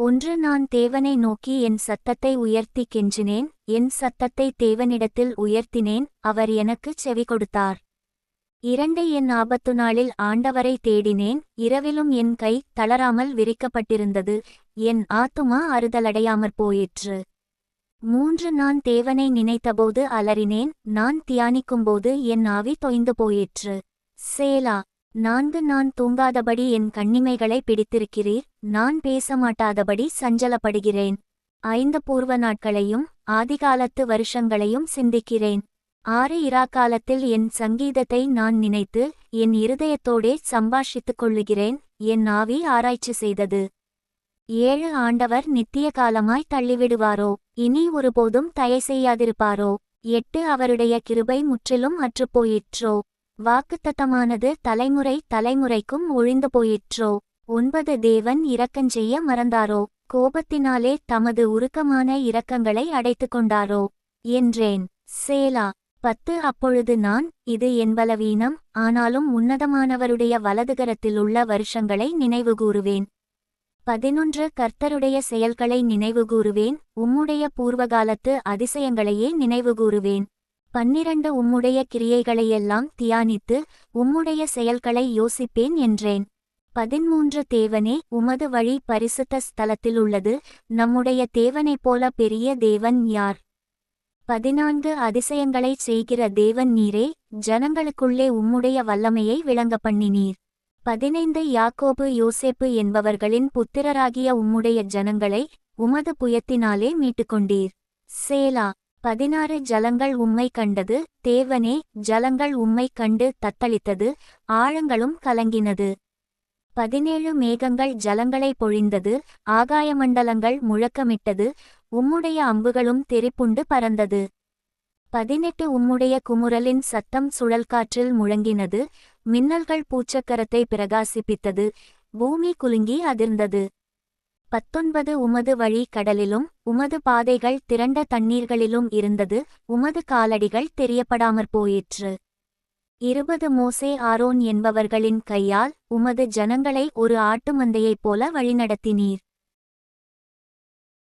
ஒன்று நான் தேவனை நோக்கி என் சத்தத்தை உயர்த்தி கெஞ்சினேன் என் சத்தத்தை தேவனிடத்தில் உயர்த்தினேன் அவர் எனக்குச் செவி கொடுத்தார். இரண்டு என் ஆபத்து நாளில் ஆண்டவரை தேடினேன் இரவிலும் என் கை தளராமல் விரிக்கப்பட்டிருந்தது என் ஆத்துமா அறுதலடையாமற் போயிற்று. மூன்று நான் தேவனை நினைத்தபோது அலறினேன் நான் தியானிக்கும்போது என் ஆவி தொய்ந்து போயிற்று. சேலா நான்கு நான் தூங்காதபடி என் கண்ணிமைகளை பிடித்திருக்கிறீர் நான் பேசமாட்டாதபடி சஞ்சலப்படுகிறேன். ஐந்து பூர்வ நாட்களையும் ஆதிகாலத்து வருஷங்களையும் சிந்திக்கிறேன். ஆறு இராக்காலத்தில் என் சங்கீதத்தை நான் நினைத்து என் இருதயத்தோடே சம்பாஷித்துக் கொள்ளுகிறேன் என் ஆவி ஆராய்ச்சி செய்தது. ஏழு ஆண்டவர் நித்திய காலமாய் தள்ளிவிடுவாரோ இனி ஒருபோதும் தயை செய்யாதிருப்பாரோ. எட்டு அவருடைய கிருபை முற்றிலும் அற்றுப்போயிற்றோ. வாக்குத்தத்தமானது தலைமுறை தலைமுறைக்கும் ஒழிந்து போயிற்றோ? ஒன்பது தேவன் இரக்கஞ்செய்ய மறந்தாரோ? கோபத்தினாலே தமது உருக்கமான இரக்கங்களை அடைத்துக் கொண்டாரோ? என்றேன். சேலா. பத்து அப்பொழுது நான் இது என் பலவீனம் ஆனாலும் உன்னதமானவருடைய வலதுகரத்தில் உள்ள வருஷங்களை நினைவுகூறுவேன் பதினொன்று கர்த்தருடைய செயல்களை நினைவுகூறுவேன் உம்முடைய பூர்வகாலத்து அதிசயங்களையே நினைவுகூறுவேன் பன்னிரண்டு உம்முடைய கிரியைகளையெல்லாம் தியானித்து உம்முடைய செயல்களை யோசிப்பேன் என்றேன். பதிமூன்று தேவனே உமது வழி பரிசுத்த ஸ்தலத்தில் உள்ளது நம்முடைய தேவனைப் போல பெரிய தேவன் யார்? பதினான்கு அதிசயங்களைச் செய்கிற தேவன் நீரே ஜனங்களுக்குள்ளே உம்முடைய வல்லமையை விளங்க பண்ணினீர் பதினைந்து யாக்கோபு யோசேப்பு என்பவர்களின் புத்திரராகிய உம்முடைய ஜனங்களை உமது புயத்தினாலே மீட்டுக்கொண்டீர். சேலா பதினாறு ஜலங்கள் உம்மை கண்டது தேவனே ஜலங்கள் உம்மை கண்டு தத்தளித்தது ஆழங்களும் கலங்கினது. பதினேழு மேகங்கள் ஜலங்களை பொழிந்தது ஆகாயமண்டலங்கள் முழக்கமிட்டது உம்முடைய அம்புகளும் தெரிப்புண்டு பறந்தது. பதினெட்டு உம்முடைய குமுறலின் சத்தம் சுழல்காற்றில் முழங்கினது மின்னல்கள் பூச்சக்கரத்தை பிரகாசிப்பித்தது பூமி குலுங்கி அதிர்ந்தது. பத்தொன்பது உமது வழி கடலிலும் உமது பாதைகள் திரண்ட தண்ணீர்களிலும் இருந்தது உமது காலடிகள் தெரியப்படாமற் போயிற்று. இருபது மோசே ஆரோன் என்பவர்களின் கையால் உமது ஜனங்களை ஒரு ஆட்டு மந்தையைப் போல வழிநடத்தினீர்.